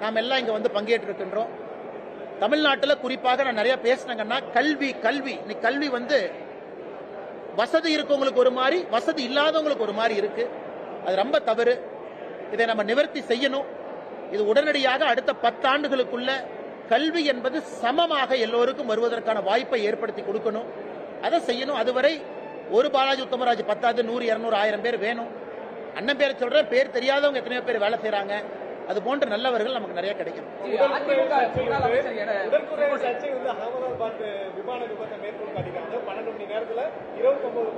நாம் எல்லாம் இங்கே வந்து பங்கேற்றிருக்கின்றோம். தமிழ்நாட்டில் குறிப்பாக நான் நிறைய பேசினேங்கன்னா கல்வி கல்வி. இன்னைக்கு கல்வி வந்து வசதி இருக்கவங்களுக்கு ஒரு மாதிரி வசதி இல்லாதவங்களுக்கு ஒரு மாதிரி இருக்கு. அது ரொம்ப தவறு. இதை நம்ம நிவர்த்தி செய்யணும். இது உடனடியாக அடுத்த பத்தாண்டுகளுக்குள்ள கல்வி என்பது சமமாக எல்லோருக்கும் வருவதற்கான வாய்ப்பை ஏற்படுத்தி கொடுக்கணும். அதை செய்யணும். அதுவரை ஒரு பாலாஜி உத்தமராஜ் பத்தாவது நூறு இரநூறு ஆயிரம் பேர் வேணும். அண்ணன் பேர் சொல்றேன். பேர் தெரியாதவங்க எத்தனையோ பேர் வேலை செய்யறாங்க அது போன்ற நல்லவர்கள் நமக்கு நிறைய கிடைக்கும். பன்னெண்டு மணி நேரத்துல இருபத்தி ஒன்பது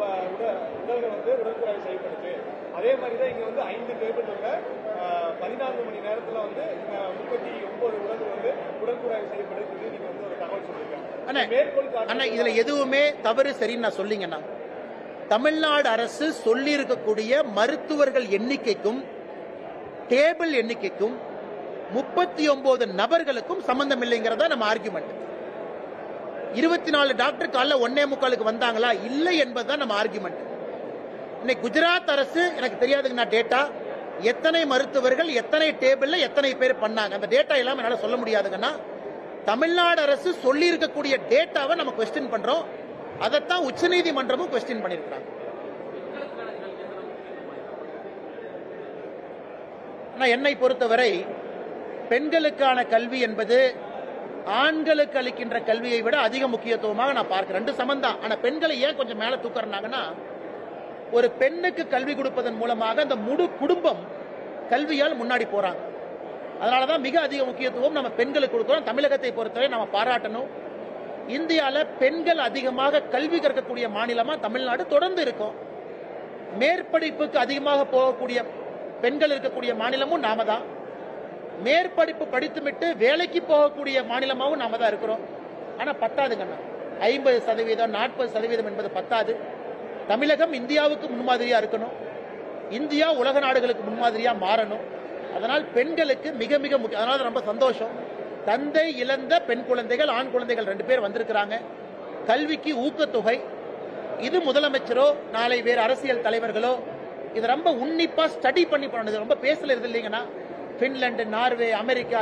உடல்கள் வந்து உடற்குறை செய்யப்படுது அதே மாதிரி தான் இங்க வந்து ஐந்து டேபிள் உள்ள பதினான்கு மணி நேரத்துல வந்து முப்பத்தி ஒன்பது உடல்கள் வந்து உடற்குறை செய்யப்படுது நீங்க வந்து ஒரு தகவல் மேற்கோள் அண்ணா இதுல எதுவுமே தவறு சரின்னு நான் சொல்லிங்கண்ணா தமிழ்நாடு அரசு சொல்லி இருக்கக்கூடிய மருத்துவர்கள் எண்ணிக்கைக்கும் டேபிள் எண்ணிக்கைக்கும் முப்பத்தி ஒன்பது நபர்களுக்கும் சம்பந்தம் இல்லைங்கிறதா நம்ம ஆர்குமெண்ட் இருபத்தி நாலு டாக்டர் காலைல ஒன்னே முக்காலுக்கு வந்தாங்களா? இல்லை என்பதுதான் நம்ம ஆர்குமெண்ட் இன்னைக்கு குஜராத் அரசு எனக்கு தெரியாதுங்க நான் டேட்டா எத்தனை மருத்துவர்கள் எத்தனை டேபிள்ல எத்தனை பேர் பண்ணாங்க? அந்த டேட்டா எல்லாம் என்னால் சொல்ல முடியாதுங்கன்னா தமிழ்நாடு அரசு சொல்லி இருக்கக்கூடிய டேட்டாவை நம்ம கொஸ்டின் பண்றோம். அதைத்தான் உச்சநீதிமன்றமும் கொஸ்டின் பண்ணியிருக்கிறாங்க. ஆனால் என்னை பொறுத்தவரை பெண்களுக்கான கல்வி என்பது ஆண்களுக்கு அளிக்கின்ற கல்வியை விட அதிக முக்கியத்துவமாக நான் பார்க்கிறேன். ரெண்டு சமந்தான் ஆனால் பெண்களை ஏன் கொஞ்சம் மேலே தூக்கறாங்கன்னா ஒரு பெண்ணுக்கு கல்வி கொடுப்பதன் மூலமாக அந்த முழு குடும்பம் கல்வியால் முன்னாடி போறாங்க. அதனாலதான் மிக அதிக முக்கியத்துவம் நம்ம பெண்களுக்கு கொடுக்கிறோம். தமிழகத்தை பொறுத்தவரை நம்ம பாராட்டணும். இந்தியாவில் பெண்கள் அதிகமாக கல்வி கற்கக்கூடிய மாநிலமாக தமிழ்நாடு தொடர்ந்து இருக்கும். மேற்படிப்புக்கு அதிகமாக போகக்கூடிய பெண்கள் இருக்கக்கூடிய மாநிலமும் நாம தான். மேற்படிப்பு படித்துவிட்டு வேலைக்கு போகக்கூடிய மாநிலமாகவும் நாம தான் இருக்கிறோம். ஆனால் பத்தாதுங்கண்ணா ஐம்பது சதவீதம் நாற்பது சதவீதம் என்பது பத்தாது. தமிழகம் இந்தியாவுக்கு முன்மாதிரியா இருக்கணும். இந்தியா உலக நாடுகளுக்கு முன்மாதிரியா மாறணும். அதனால் பெண்களுக்கு மிக மிக முக்கியம். அதனால ரொம்ப சந்தோஷம். தந்தை இழந்த பெண் குழந்தைகள் ஆண் குழந்தைகள் ரெண்டு பேர் வந்திருக்கிறாங்க. கல்விக்கு ஊக்கத்தொகை. இது முதலமைச்சரோ நாளை வேறு அரசியல் தலைவர்களோ இது ரொம்ப உன்னிப்பா ஸ்டடி பண்ணி பண்ணது ரொம்ப பேசல இல்லைங்கன்னா பின்லாந்து நார்வே அமெரிக்கா